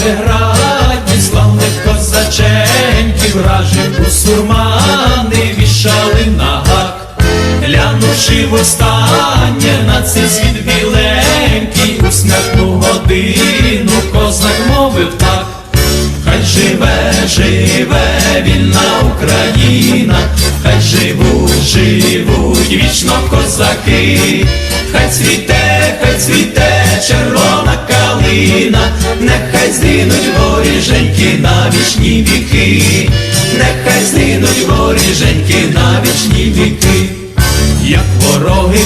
Цареграді славних козаченьків вражих у сурмани вішали на гак, глянувши в останнє на цей світ біленький, у смертну годину козак мовив так, хай живе, живе вільна Україна, хай живуть, живуть вічно козаки, хай цвіте, хай цвіте червона калина нехай згинуть воріженьки на вічні віки, нехай згинуть воріженьки на вічні віки, як вороги.